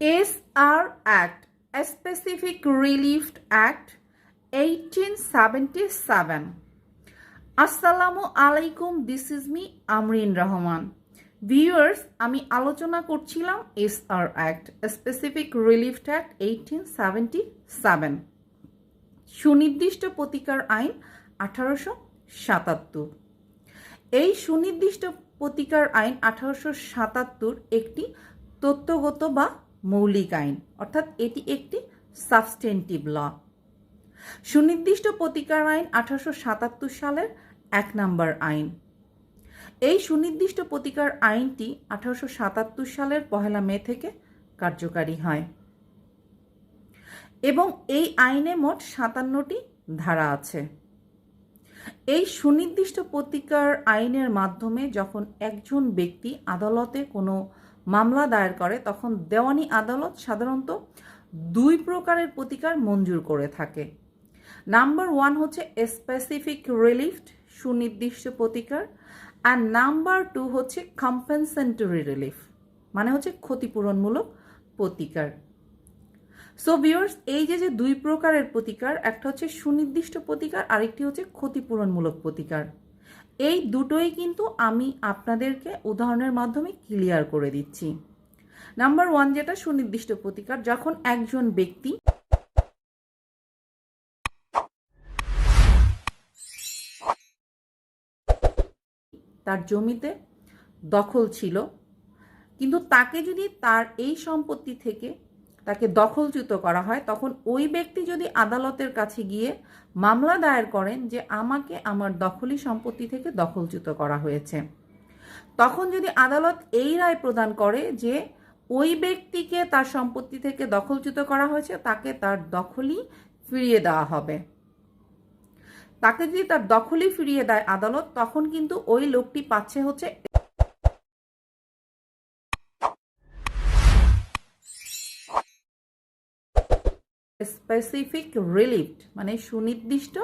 SR Act, a Specific Relief Act, 1877. আসসালামু আলাইকুম this is me Amrin Rahman. Viewers আমি আলোচনা করছিলাম S R act specific relief act eighteen seventy seven সুনির্দিষ্ট প্রতিকার আইন আঠারোশো সাতাত্তর। এই সুনির্দিষ্ট প্রতিকার আইন আঠারোশো সাতাত্তর একটি তত্ত্বগত বা মৌলিক আইন, অর্থাৎ এটি একটি সাবস্টেন্টিভ ল সুনির্দিষ্ট প্রতিকার আইন আঠারোশো সাতাত্তর সালের এক নম্বর আইন। এই সুনির্দিষ্ট প্রতিকার আইনটি আঠারোশো সাতাত্তর সালের পহেলা মে থেকে কার্যকারী হয়। এবং এই আইনে মোট সাতান্নটি ধারা আছে। এই সুনির্দিষ্ট প্রতিকার আইনের মাধ্যমে যখন একজন ব্যক্তি আদালতে কোনো মামলা দায়ের করে, তখন দেওয়ানি আদালত সাধারণত দুই প্রকারের প্রতিকার মঞ্জুর করে থাকে। নাম্বার ওয়ান হচ্ছে স্পেসিফিক রিলিফ সুনির্দিষ্ট প্রতিকার আর নাম্বার টু হচ্ছে কম্পেনসেন্টরি রিলিফ মানে হচ্ছে ক্ষতিপূরণমূলক প্রতিকার। সো ভিউয়ার্স এই যে যে দুই প্রকারের প্রতিকার, একটা হচ্ছে সুনির্দিষ্ট প্রতিকার, আরেকটি হচ্ছে ক্ষতিপূরণমূলক প্রতিকার। এই দুটোই কিন্তু আমি আপনাদেরকে উদাহরণের মাধ্যমে ক্লিয়ার করে দিচ্ছি। নাম্বার ওয়ান যেটা সুনির্দিষ্ট প্রতিকার, যখন একজন ব্যক্তি তার জমিতে দখল ছিল, কিন্তু তাকে যদি তার এই সম্পত্তি থেকে তাকে দখলচ্যুত করা হয়, তখন ওই ব্যক্তি যদি আদালতের কাছে গিয়ে মামলা দায়ের করেন যে আমাকে আমার দখলি সম্পত্তি থেকে দখলচ্যুত করা হয়েছে। তখন যদি আদালত এই রায় প্রদান করে যে ওই ব্যক্তিকে তার সম্পত্তি থেকে দখলচ্যুত করা হয়েছে, তাকে তার দখলই ফিরিয়ে দেওয়া হবে। তাকে যদি তার দখলই ফিরিয়ে দেয় আদালত, তখন কিন্তু ওই লোকটি পাচ্ছে হচ্ছে স্পেসিফিক রিলিফ মানে সুনির্দিষ্ট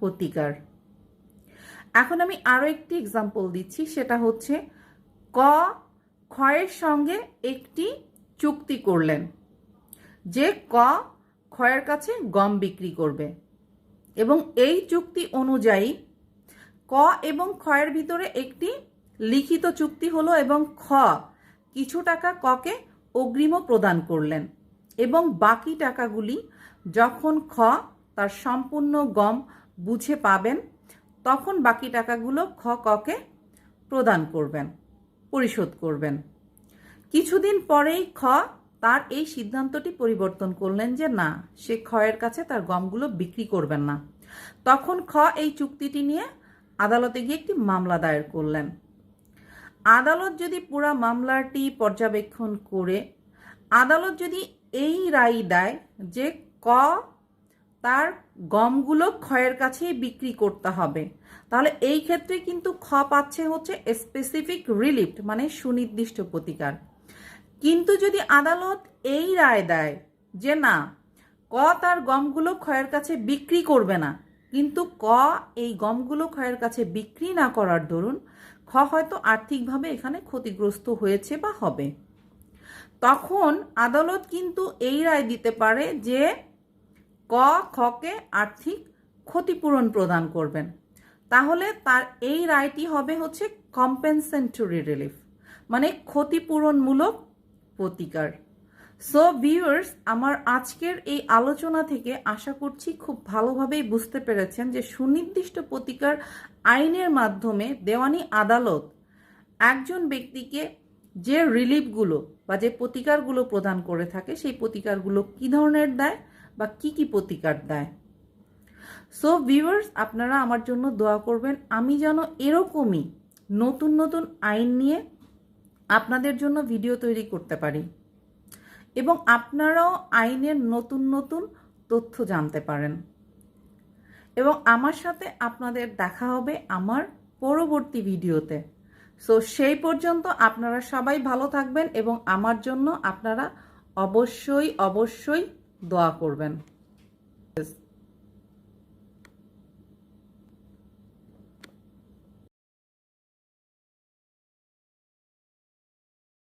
প্রতিকার। এখন আমি আরও একটি এক্সাম্পল দিচ্ছি, সেটা হচ্ছে ক, ক্ষয়ের সঙ্গে একটি চুক্তি করলেন, যে ক ক্ষয়ের কাছে গম বিক্রি করবে। এবং এই চুক্তি অনুযায়ী ক এবং ক্ষয়ের ভিতরে একটি লিখিত চুক্তি হলো এবং খ কিছু টাকা ককে অগ্রিম প্রদান করলেন। এবং বাকি টাকাগুলি যখন খ, তার সম্পূর্ণ গম বুঝে পাবেন, তখন বাকি টাকাগুলো খ ককে প্রদান করবেন, পরিশোধ করবেন। কিছুদিন পরেই খ তার এই সিদ্ধান্তটি পরিবর্তন করলেন যে না, সে ক্ষয়ের কাছে তার গমগুলো বিক্রি করবেন না। তখন খ এই চুক্তিটি নিয়ে আদালতে গিয়ে একটি মামলা দায়ের করলেন। আদালত যদি পুরা মামলাটি পর্যবেক্ষণ করে আদালত যদি এই রায় দেয় যে ক তার গমগুলো ক্ষয়ের কাছেই বিক্রি করতে হবে, তাহলে এই ক্ষেত্রে কিন্তু খ পাচ্ছে হচ্ছে স্পেসিফিক রিলিফ মানে সুনির্দিষ্ট প্রতিকার। কিন্তু যদি আদালত এই রায় দেয় যে না, ক তার গমগুলো ক্ষয়ের কাছে বিক্রি করবে না, কিন্তু ক এই গমগুলো ক্ষয়ের কাছে বিক্রি না করার দরুন, খ হয়তো আর্থিকভাবে এখানে ক্ষতিগ্রস্ত হয়েছে বা হবে। তখন আদালত কিন্তু এই রায় দিতে পারে যে ক খকে আর্থিক ক্ষতিপূরণ প্রদান করবেন। তাহলে তার এই রায়টি হবে হচ্ছে কম্পেনসেন্টরি রিলিফ মানে ক্ষতিপূরণমূলক প্রতিকার। সো ভিউয়ার্স আমার আজকের এই আলোচনা থেকে আশা করছি খুব ভালোভাবেই বুঝতে পেরেছেন যে সুনির্দিষ্ট প্রতিকার আইনের মাধ্যমে দেওয়ানি আদালত একজন ব্যক্তিকে যে রিলিফগুলো বা যে প্রতিকারগুলো প্রদান করে থাকে, সেই প্রতিকারগুলো কী ধরনের দেয় বা কি কি প্রতিকার দেয়? সো ভিউয়ার্স আপনারা আমার জন্য দোয়া করবেন, আমি যেন এরকমই নতুন নতুন আইন নিয়ে আপনাদের জন্য ভিডিও তৈরি করতে পারি এবং আপনারাও আইনের নতুন নতুন তথ্য জানতে পারেন। এবং আমার সাথে আপনাদের দেখা হবে আমার পরবর্তী ভিডিওতে সো সেই পর্যন্ত আপনারা সবাই ভালো থাকবেন এবং আমার জন্য আপনারা অবশ্যই অবশ্যই দোয়া করবেন।